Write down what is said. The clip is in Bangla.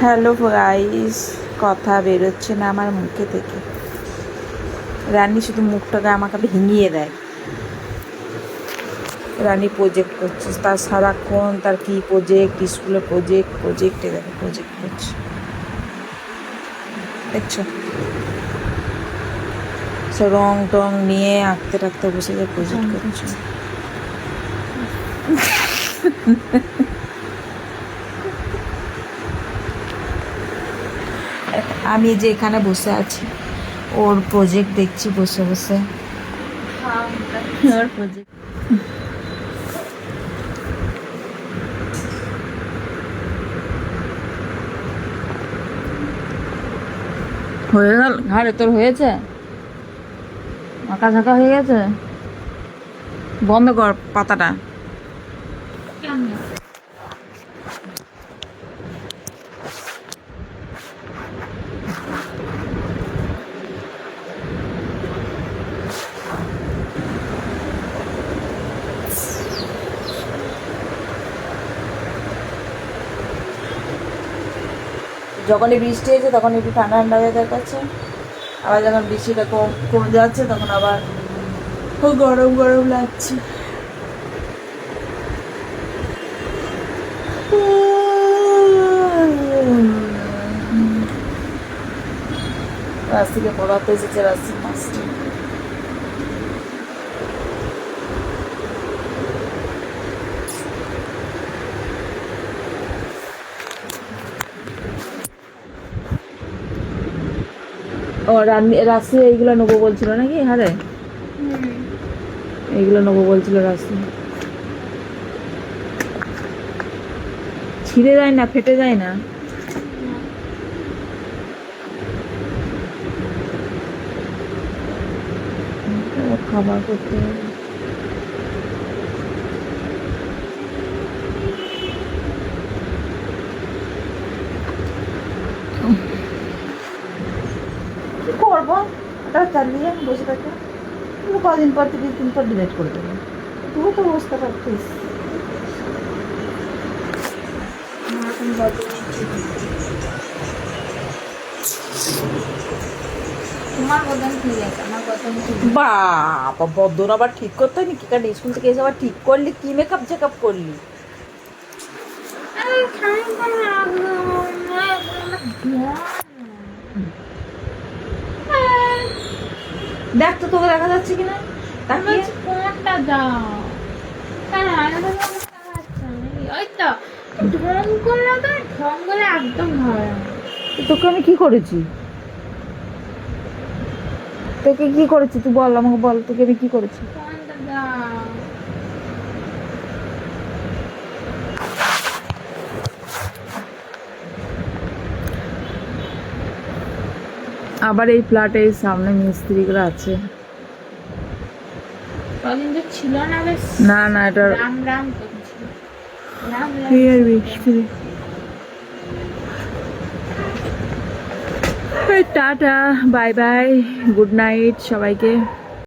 হ্যালো গাইস কথা বেরোচ্ছে না আমার মুখে থেকে। রানী শুধু মুখটাকে আমাকে ভেঙিয়ে দেয়। রানী প্রজেক্ট করছে তার সারাক্ষণ তার কি প্রজেক্ট স্কুলে প্রজেক্ট প্রজেক্টে দেখো প্রজেক্ট করছে। দেখছ? সে রং টং নিয়ে আঁকতে টাকতে বসে যে প্রজেক্ট করছে। আমি যে এখানে বসে আছি, ওর প্রজেক্ট দেখছি বসে বসে। হয়ে গেল? ঘাড়ে তোর হয়েছে? আঁকা ঝাঁকা হয়ে গেছে? বন্ধ কর পাতাটা। যখনই বৃষ্টি হয়েছে তখন একটু ঠান্ডা ঠান্ডা হয়ে দেখাচ্ছে। আবার যখন বৃষ্টিটা কম কমে যাচ্ছে, তখন আবার খুব গরম গরম লাগছে। রাস্তিকে পড়াতে এসেছে রাস্তি মাস্টার। ও রাশি এইগুলো নেব বলছিল নাকি? হারে? এইগুলো নেব বলছিল রাশি ছিঁড়ে যায় না, ফেটে যায় না? খাবার করতে হবে। কি ওটা চালিয়ে বসে থাকে। কিন্তু কদিন পর তিরিশ দিন পর ডিলেট করে দেবো তুই তো বুঝতে পারতিস বাবা বদন আবার ঠিক করতে হয়নি কি কারণ স্কুল থেকে এসে আবার ঠিক করলি কি মেকআপ চেকআপ করলি? আরে দেখ তো তোকে দেখা যাচ্ছে কিনা? কোনটা দাও। ওই তো ঢং করলে তো ঢং করলে একদম ভালো তোকে আমি কি করেছি? তোকে কি করেছি? তুই বল আমাকে বল তোকে আমি কি করেছি? কোনটা দাও। আবার এই ফ্ল্যাটের সামনে মিস্ত্রিগুলো আছে। ছিল না না না এটা রাম রাম মিস্ত্রি। Tata bye bye good night সবাইকে।